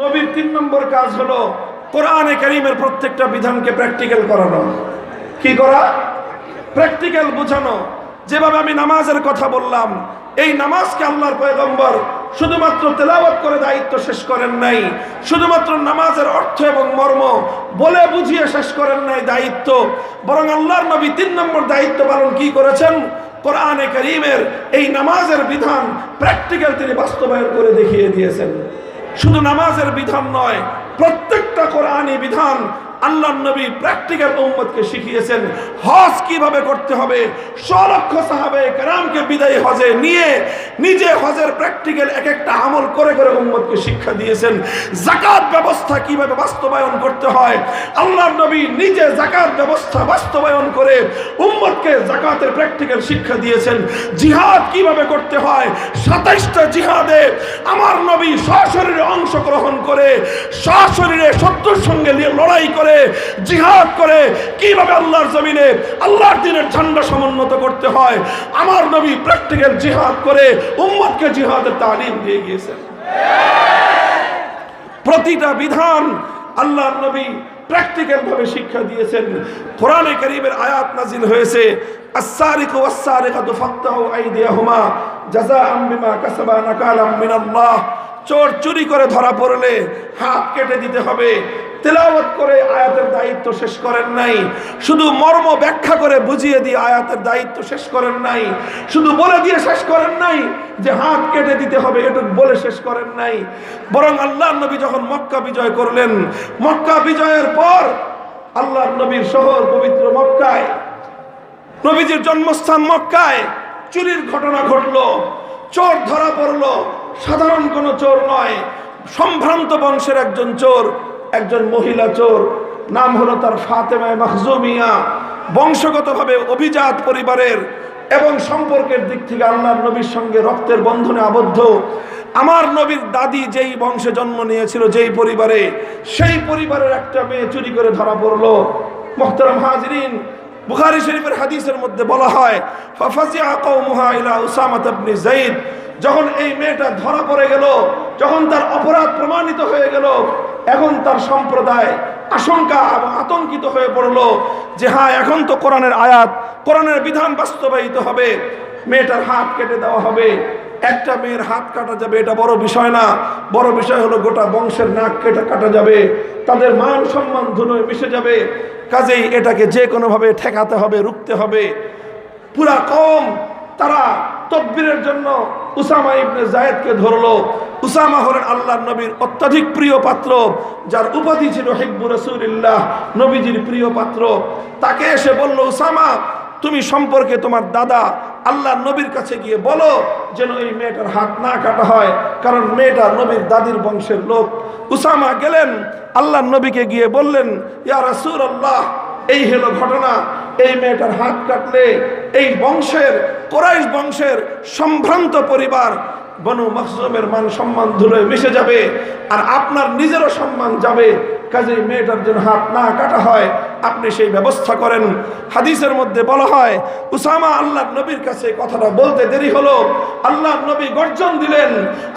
নবীর তিন নম্বর কাজ হলো কোরআনে করিমের প্রত্যেকটা বিধানকে প্র্যাকটিক্যাল করানো। কি করা? প্র্যাকটিক্যাল বোঝানো। যেভাবে আমি নামাজের কথা বললাম, এই নামাজকে আল্লাহর পয়গম্বর শুধুমাত্র তেলাওয়াত করে দায়িত্ব শেষ করেন নাই, শুধুমাত্র নামাজের অর্থ এবং মর্ম বলে বুঝিয়ে শেষ করেন নাই দায়িত্ব, বরং আল্লাহর নবী তিন নম্বর দায়িত্ব পালন কি করেছেন? কোরআনে করিমের এই নামাজের বিধান প্র্যাকটিক্যাল তিনি বাস্তবায়ন করে দেখিয়ে দিয়েছেন। শুধু নামাজের বিধান নয় প্রত্যেকটা কোরআনী বিধান আল্লাহ নবী প্র্যাকটিক্যাল উম্মতকে শিখিয়েছেন। হজ কীভাবে করতে হবে? সলক্ষ সাহাবে কেরামকে বিদায় হজে নিয়ে নিজে হজের প্র্যাকটিক্যাল এক একটা আমল করে করে উম্মতকে শিক্ষা দিয়েছেন। জাকাত ব্যবস্থা কীভাবে বাস্তবায়ন করতে হয়? আল্লাহ নবী নিজে জাকাত ব্যবস্থা বাস্তবায়ন করে উম্মদকে জাকাতের প্র্যাকটিক্যাল শিক্ষা দিয়েছেন। জিহাদ কীভাবে করতে হয়? সাতাইশটা জিহাদে আমার নবী সশরীরে অংশগ্রহণ করে, সশরীরে শত্রুর সঙ্গে লড়াই করে, জিহাদ করে কীভাবে আল্লাহর জমিনে আল্লাহর দিনের ঝান্ডা সমুন্নত করতে হয়। আমার নবী প্র্যাকটিক্যাল জিহাদ করে উম্মদকে জিহাদের তালিম দিয়ে গিয়েছেন। প্রতিটা বিধান আল্লাহর নবী প্র্যাকটিক্যাল ভাবে শিক্ষা দিয়েছেন। কোরআনে কারিমের আয়াত নাজিল হয়েছে আসারিক ওয়াসারিকাতু ফাক্তাহু আইদিয়াহুমা জাযাআম বিমা কাসাবা নাকালাম মিনাল্লাহ। চোর চুরি করে ধরা পড়লে হাত কেটে দিতে হবে। তেলাওয়াত করে আয়াতের দায়িত্ব শেষ করেন নাই। শুধু মর্ম ব্যাখ্যা করে বুঝিয়ে দিয়ে আয়াতের দায়িত্ব শেষ করেন নাই। শুধু বলে দিয়ে শেষ করেন নাই যে হাত কেটে দিতে হবে, এটুকু বলে শেষ করেন নাই। বরং আল্লাহ নবী যখন মক্কা বিজয় করলেন, মক্কা বিজয়ের পর আল্লাহ নবীর শহর পবিত্র মক্কায়, নবীজির জন্মস্থান মক্কায় চুরির ঘটনা ঘটলো, চোর ধরা পড়ল। সাধারণ কোনো চোর নয়, সম্ভ্রান্ত বংশের একজন চোর একজন মহিলা চোর, নাম হলো তার ফাতেমায় মাহজুমিয়া বংশগতভাবে অভিজাত পরিবারের এবং সম্পর্কের দিক থেকে আল্লাহর নবীর সঙ্গে রক্তের বন্ধনে আবদ্ধ। আমার নবীর দাদি যেই বংশে জন্ম নিয়েছিল, যেই পরিবারে, সেই পরিবারের একটা মেয়ে চুরি করে ধরা পড়ল। মোহতারাম হাজরিন, বুখারী শরীফের হাদিসের মধ্যে বলা হয় যখন এই মেয়েটা ধরা পড়ে গেল, যখন তার অপরাধ প্রমাণিত হয়ে গেল এখন তার সম্প্রদায় আশঙ্কা এবং আতঙ্কিত হয়ে পড়ল যে হ্যাঁ এখন তো কোরআনের আয়াত, কোরআনের বিধান বাস্তবায়িত হবে, মেয়েটার হাত কেটে দেওয়া হবে, একটা মেয়ের হাত কাটা যাবে, এটা বড় বিষয় না, বড় বিষয় হলো গোটা বংশের নাক কেটে কাটা যাবে, তাদের মান সম্মান ধুলোয় মিশে যাবে, কাজেই এটাকে যে কোনোভাবে ঠেকাতে হবে, রুখতে হবে। পুরা কম তারা তকবীরের জন্য উসামা ইবনে জায়েদকে ধরলো। উসামা হলেন আল্লাহর নবীর অত্যাধিক প্রিয় পাত্র, যার উপাধি ছিল হিব্বু রসুলিল্লাহ, নবীজির প্রিয় পাত্র। তাকে এসে বলল, উসামা, তুমি সম্পর্কে তোমার দাদা আল্লাহ নবীর কাছে গিয়ে বলো যেন এই মেয়েটার হাত না কাটা হয়, কারণ মেয়েটা নবীর দাদির বংশের লোক। উসামা গেলেন আল্লাহ নবীকে গিয়ে বললেন, ইয়া রাসূল আল্লাহ এই হলো ঘটনা, এই মেয়েটার হাত কাটলে এই বংশের কোরাইশ বংশের সম্ভ্রান্ত পরিবার বনু মখজুমের মান সম্মান ধুলোয় মিশে যাবে আর আপনার নিজেরও সম্মান যাবে কাজেই মেয়েটার জন্য হাত না কাটা হয়, আপনি সেই ব্যবস্থা করেন। হাদিসের মধ্যে বলা হয়, উসামা আল্লাহ নবীর কাছে কথাটা বলতে দেরি হলো। আল্লাহ নবী গর্জন দিলেন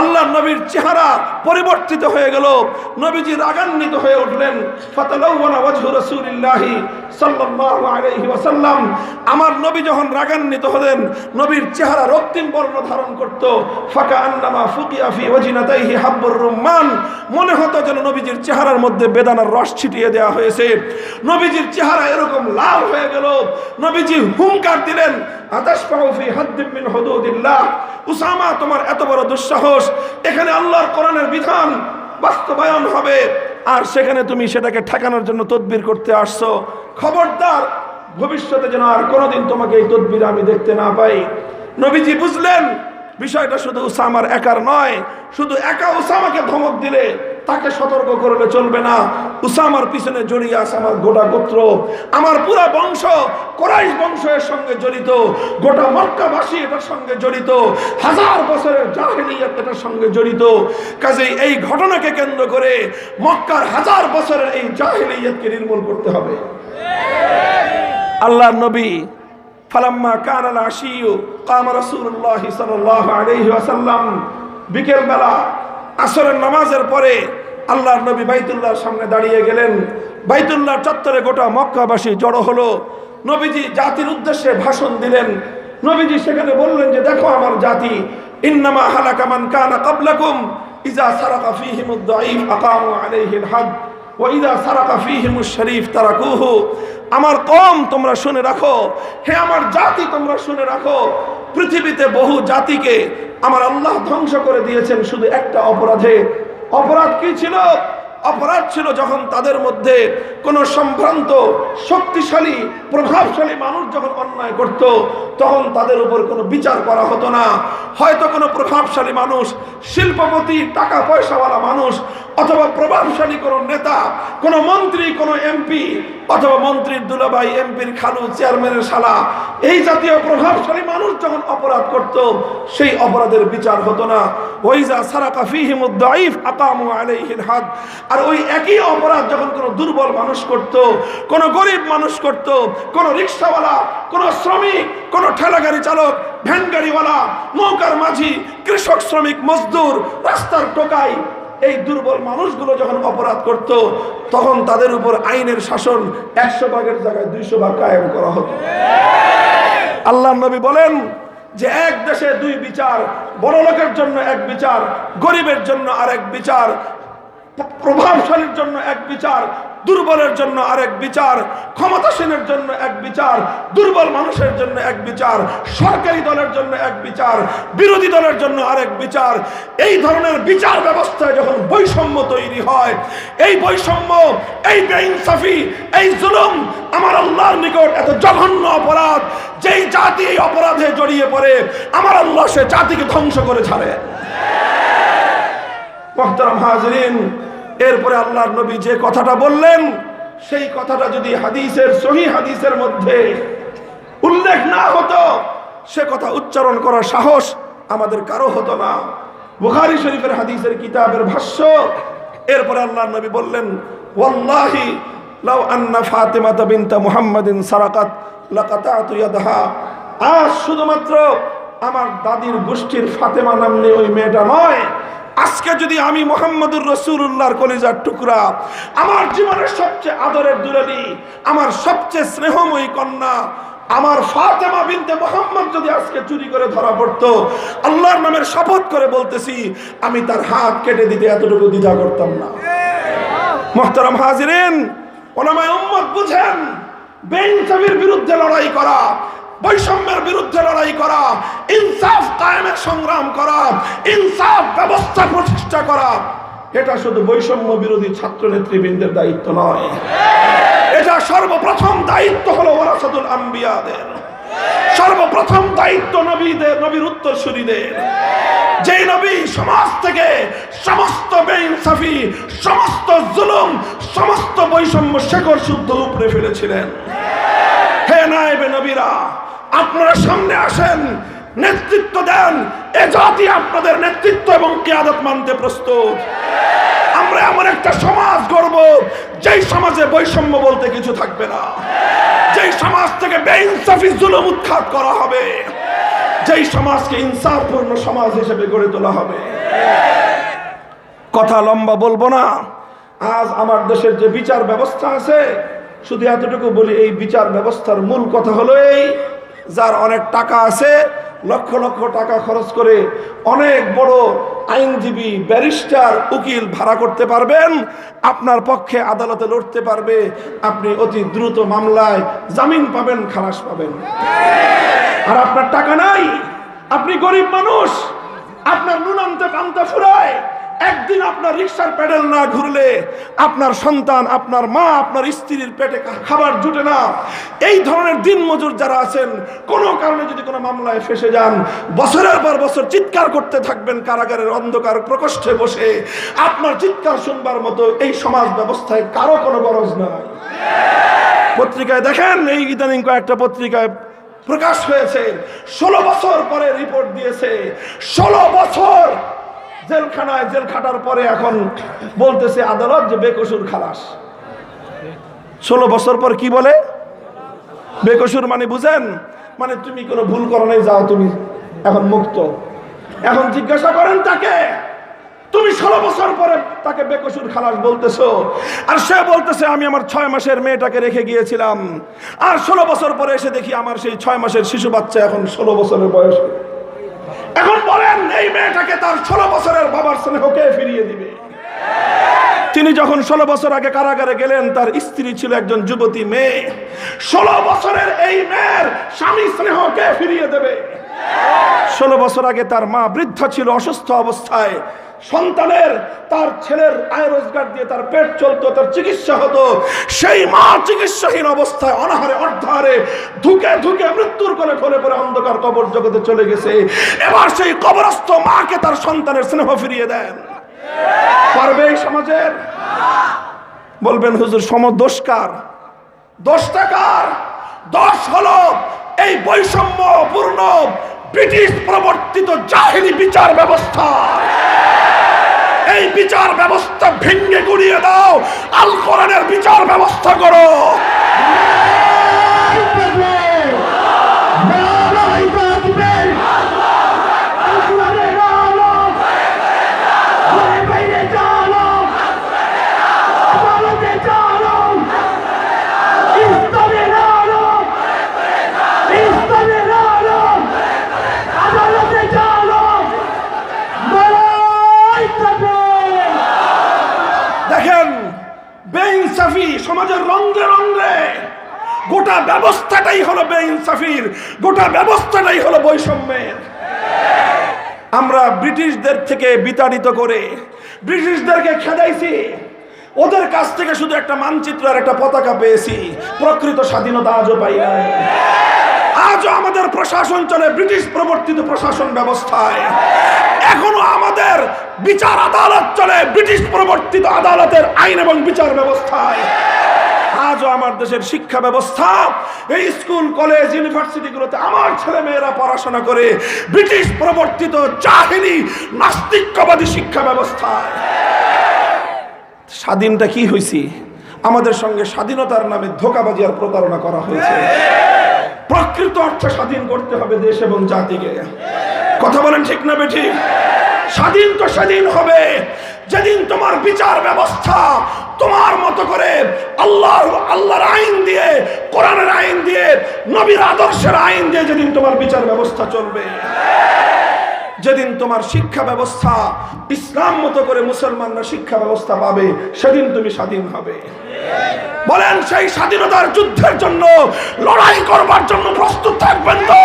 আল্লাহ নবীর চেহারা পরিবর্তিত হয়ে গেল। নবীজি রাগান্বিত হয়ে উঠলেন আমার নবী যখন রাগান্বিত হলেন, নবীর চেহারা রক্তিম বর্ণ ধারণ করত। ফাকা আন্নামা ফুকিয়া ফি ওয়াজিনাতাইহি হাব্বুর রুম্মান। মনে হতো যেন নবীজির চেহারার মধ্যে বেদানার রস ছিটিয়ে দেওয়া হয়েছে। নবীজির চেহারা এরকম লাল হয়ে গেল। নবীজি হুঙ্কার দিলেন উসামা, তোমার এত বড় দুঃসাহস। এখানে আল্লাহর কোরআনের বিধান বাস্তবায়ন হবে। আর সেখানে তুমি সেটাকে ঠেকানোর জন্য তদবির করতে আসছো। খবরদার, ভবিষ্যতে যেন আর কোনোদিন তোমাকে এই তদবির আমি দেখতে না পাই। নবীজি বুঝলেন, বিষয়টা শুধু উসামার একার নয়, শুধু একা উসামাকে ধমক দিলে তাকে সতর্ক করলে চলবে না। উসামার পিছনে জড়িয়ে আছে আমার গোটা গোত্র। আমার পুরা বংশ কোরাইশ বংশ এর সঙ্গে জড়িত। গোটা মক্কাবাসী এটার সঙ্গে জড়িত। হাজার বছরের জাহেলিয়াত এটার সঙ্গে জড়িত। কাজেই এই ঘটনাকে কেন্দ্র করে মক্কার হাজার বছরের এই জাহেলিয়াতকে নির্মূল করতে হবে। আল্লাহর নবী ফালাম্মা কানাল আশিয়ু কাম রাসূলুল্লাহ সাল্লাল্লাহু আলাইহি ওয়াসাল্লাম বিকেল বেলা আসরের নামাজের পরে আল্লাহর নবী বাইতুল্লাহর সামনে দাঁড়িয়ে গেলেন। বাইতুল্লাহ চত্বরে গোটা মক্কাবাসী জড়ো হলো। নবীজি জাতির উদ্দেশ্যে ভাষণ দিলেন। নবীজি সেখানে বললেন যে, দেখো আমার জাতি, ইন্নামা হালাকা মান কানা ক্বাবলাকুম ইজা সারাকা ফীহিমুদ দাঈফ আকামু আলাইহিল হাদ ইজা সারাকা ফীহিমুশ শরীফ তারাকুহু। আমার কম তোমরা শুনে রাখো। হে আমার জাতি তোমরা শুনে রাখো। পৃথিবীতে বহু জাতিকে আমার আল্লাহ ধ্বংস করে দিয়েছেন শুধু একটা অপরাধে। অপরাধ কি ছিল? অপরাধ ছিল যখন তাদের মধ্যে কোনো সম্ভ্রান্ত, শক্তিশালী, প্রভাবশালী মানুষ যখন অন্যায় করত, তখন তাদের উপর কোনো বিচার করা হতো না। হয়তো কোনো প্রভাবশালী মানুষ, শিল্পপতি টাকা পয়সাওয়ালা মানুষ অথবা প্রভাবশালী কোনো নেতা, কোনো মন্ত্রী, কোনো এমপি, অথবা মন্ত্রীর দুলাভাই, এমপির খালু, চেয়ারম্যানের শালা, এই জাতীয় প্রভাবশালী মানুষ যখন অপরাধ করত, সেই অপরাধের বিচার হতো না। ওইজা সারাকা ফিহিমুদ দাঈফ আকামু আলাইহিল হাদ। আর ওই একই অপরাধ যখন কোনো দুর্বল মানুষ করত, কোনো গরিব মানুষ করত, কোনো রিক্সাওয়ালা, কোনো শ্রমিক, কোনো ঠেলাগাড়ি চালক ভ্যান গাড়িওয়ালা নৌকার মাঝি, কৃষক শ্রমিক, মজদুর, রাস্তার টোকাই এই দুর্বল মানুষগুলো যখন অপরাধ করত, তখন তাদের উপর আইনের শাসন একশো ভাগের জায়গায় দুইশো ভাগ কায়েম করা হতো। আল্লাহ নবী বলেন যে এক দেশে দুই বিচার, বড় লোকের জন্য এক বিচার, গরিবের জন্য আরেক বিচার, প্রভাবশালীর জন্য এক বিচার দুর্বলের জন্য আরেক বিচার, ক্ষমতাসীনের জন্য এক বিচার, দুর্বল মানুষের জন্য এক বিচার, সরকারি দলের জন্য এক বিচার, বিরোধী দলের জন্য আরেক বিচার। এই ধরনের বিচার ব্যবস্থায় যখন বৈষম্য তৈরি হয়, এই বৈষম্য, এই বেইনসাফি, এই জুলুম আমার আল্লাহর নিকট এত জঘন্য অপরাধ, যেই জাতি এই অপরাধে জড়িয়ে পড়ে, আমার আল্লাহ সে জাতিকে ধ্বংস করে ছাড়ে। মোহতারাম হাজরিন এরপরে আল্লাহর নবী যে কথাটা বললেন, সেই কথাটা যদি হাদিসের সহি হাদিসের মধ্যে উল্লেখ না হতো, সে কথা উচ্চারণ করার সাহস আমাদের কারও হতো না। বুখারী শরীফের হাদিসের কিতাবের ভাষ্য, এরপরে আল্লাহর নবী বললেন, ওয়াল্লাহি লাউ আন্না ফাতিমাতা বিনতা মুহাম্মাদিন সারাকাত লাকাতাতু ইয়াদাহা। আজ শুধুমাত্র আমার দাদির গোষ্ঠীর ফাতেমা নামনি ওই মেয়েটা নয় আজকে যদি আমি মোহাম্মদুর রসুল্লাহর কলিজার টুকরা, আমার জীবনের সবচেয়ে আদরের দুরানি আমার সবচেয়ে স্নেহময়ী কন্যা, আমার ফাতেমা বিনতে মোহাম্মদ যদি আজকে চুরি করে ধরা পড়তো, আল্লাহর নামের শপথ করে বলতেছি, আমি তার হাত কেটে দিতে এতটুকু দ্বিধা করতাম না। মোহতারাম হাজিরেন, ওলামায় উম্মত বুঝেন, বেইনসাফির বিরুদ্ধে লড়াই করা বৈষম্যের বিরুদ্ধে লড়াই করা, ইনসাফ কায়েমের সংগ্রাম করা, ইনসাফ ব্যবস্থা প্রতিষ্ঠা করা, এটা শুধু বৈষম্য বিরোধী ছাত্র নেতৃবৃন্দের দায়িত্ব নয়। এটা সর্বপ্রথম দায়িত্ব হলো ওরাসাদুল আম্বিয়াদের। সর্বপ্রথম দায়িত্ব নবীদের, নবীর উত্তরসূরিদের। যে নবী সমাজ থেকে সমস্ত বেইনসাফি, সমস্ত জুলুম, সমস্ত বৈষম্য শেকড় শুদ্ধ উপরে ফেলেছিলেন। হে নায়েবে নবীরা আপনারা সামনে আসেন, নেতৃত্ব দেন। এ জাতি আপনাদের নেতৃত্ব এবং কিয়াদত মানতে প্রস্তুত। আমরা এমন একটা সমাজ গড়ব, যেই সমাজে বৈষম্য বলতে কিছু থাকবে না। যেই সমাজ থেকে বেইনসাফি, জুলুম উৎখাত করা হবে। যেই সমাজকে ইনসাফপূর্ণ সমাজ হিসেবে গড়ে তোলা হবে। কথা লম্বা বলব না। আজ আমার দেশের যে বিচার ব্যবস্থা আছে, শুধু এতটুকু বলি, এই বিচার ব্যবস্থার মূল কথা হলো এই যার অনেক টাকা আছে, লক্ষ লক্ষ টাকা খরচ করে অনেক বড় আইনজীবী, ব্যারিস্টার, উকিল ভাড়া করতে পারবেন। আপনার পক্ষে আদালতে লড়তে পারবে। আপনি অতি দ্রুত মামলায় জামিন পাবেন, খালাস পাবেন। আর আপনার টাকা নাই। আপনি গরিব মানুষ। আপনার নুন আনতে পান্তা ফুরায়। একদিন আপনার রিক্সার প্যাডেল না ঘুরলে আপনার সন্তান, আপনার মা, আপনার স্ত্রীর পেটে খাবার জুটে না। এই ধরনের দিন মজুর যারা আছেন, কোনো কারণে যদি কোনো মামলায় ফেসে যান, বছরের পর বছর চিৎকার করতে থাকবেন কারাগারের অন্ধকার প্রকোষ্ঠে বসে। আপনার চিৎকার শুনবার মতো এই সমাজ ব্যবস্থায় কারও কোনো গরজ নাই। পত্রিকায় দেখেন, এই ইদানিং কয়েকটা পত্রিকায় প্রকাশ হয়েছে, ষোলো বছর পরে রিপোর্ট দিয়েছে, ষোলো বছর জেলখানায় জেল খাটার পরে এখন বলতেছে আদালত যে বেকসুর খালাস। ষোলো বছর পর কি বলে? বেকসুর মানে বুঝেন? মানে তুমি কোনো ভুল করো নাই, যাও তুমি এখন মুক্ত। এখন জিজ্ঞাসা করেন তাকে, তুমি ষোলো বছর পরে তাকে বেকসুর খালাস বলতেছো? আর সে বলতেছে, আমি আমার ছয় মাসের মেয়েটাকে রেখে গিয়েছিলাম। আর ষোলো বছর পরে এসে দেখি আমার সেই ছয় মাসের শিশু বাচ্চা এখন ষোলো বছরের বয়স। এখন বলেন, এই মেয়েটাকে তার ষোলো বছরের বাবার স্নেহকে ফিরিয়ে দিবে। তিনি যখন ষোলো বছর আগে কারাগারে গেলেন, তার স্ত্রী ছিল একজন যুবতী মেয়ে। ষোলো বছরের এই মেয়ের স্বামী স্নেহকে ফিরিয়ে দেবে। ষোলো বছর আগে তার মা বৃদ্ধ ছিল অসুস্থ অবস্থায়। সন্তানের, তার ছেলের আয় রোজগার দিয়ে তার পেট চলতো, তার চিকিৎসা হতো। সেই মা চিকিৎসাহীন অবস্থায় অনাহারে, অর্ধাহারে, ধুকে ধুকে মৃত্যুর কোলে ঠলে পরে অন্ধকার কবর জগতে চলে গেছে। এবার সেই কবরস্থ মাকে তার সন্তানের স্নেহ ফিরিয়ে দেন। পারবে এই সমাজের? বলবেন, হুজুর, সম দোষকার দোষটা কার? দশ হলো এই বৈষম্যপূর্ণ ব্রিটিশ প্রবর্তিত জাহিলি বিচার ব্যবস্থা। এই বিচার ব্যবস্থা ভেঙে গুড়িয়ে দাও। আল কোরআনের বিচার ব্যবস্থা করো। গোটা ব্যবস্থাটাই হলো বেইনসাফির, গোটা ব্যবস্থাটাই হলো বৈষম্যের। আমরা ব্রিটিশদের থেকে বিতাড়িত করে ব্রিটিশদেরকে খেদাইছি। ওদের কাছ থেকে শুধু একটা মানচিত্র আর একটা পতাকা পেয়েছি। প্রকৃত স্বাধীনতা আজও পাই নাই। আজও আমাদের প্রশাসন চলে ব্রিটিশ প্রবর্তিত প্রশাসন ব্যবস্থায়। এখনও আমাদের বিচার আদালত চলে ব্রিটিশ প্রবর্তিত আদালতের আইন এবং বিচার ব্যবস্থায়। আজও আমার দেশের শিক্ষা ব্যবস্থা। এই স্কুল, কলেজ, ইউনিভার্সিটিগুলোতে আমার ছেলে মেয়েরা পড়াশোনা করে ব্রিটিশ প্রবর্তিত জাহিনী নাস্তিক্যবাদী শিক্ষা ব্যবস্থায় স্বাধীনটা কি হয়েছি আমাদের সঙ্গে স্বাধীনতার নামে ধোকাবাজি আর প্রতারণা করা হয়েছে। প্রকৃত অর্থে স্বাধীন করতে হবে দেশ এবং জাতিকে। কথা বলেন ঠিক না বেঠি স্বাধীন তো স্বাধীন হবে। যেদিন তোমার বিচার ব্যবস্থা তোমার মতো করে আল্লাহর আল্লাহর আইন দিয়ে, কোরআনের আইন দিয়ে, নবীর আদর্শের আইন দিয়ে যেদিন তোমার বিচার ব্যবস্থা চলবে, যেদিন তোমার শিক্ষা ব্যবস্থা, ইসলাম মতো করে মুসলমানরা শিক্ষা ব্যবস্থা পাবে, সেদিন তুমি স্বাধীন হবে। বলেন, সেই স্বাধীনতার যুদ্ধের জন্য, লড়াই করবার জন্য প্রস্তুত থাকবেন তো।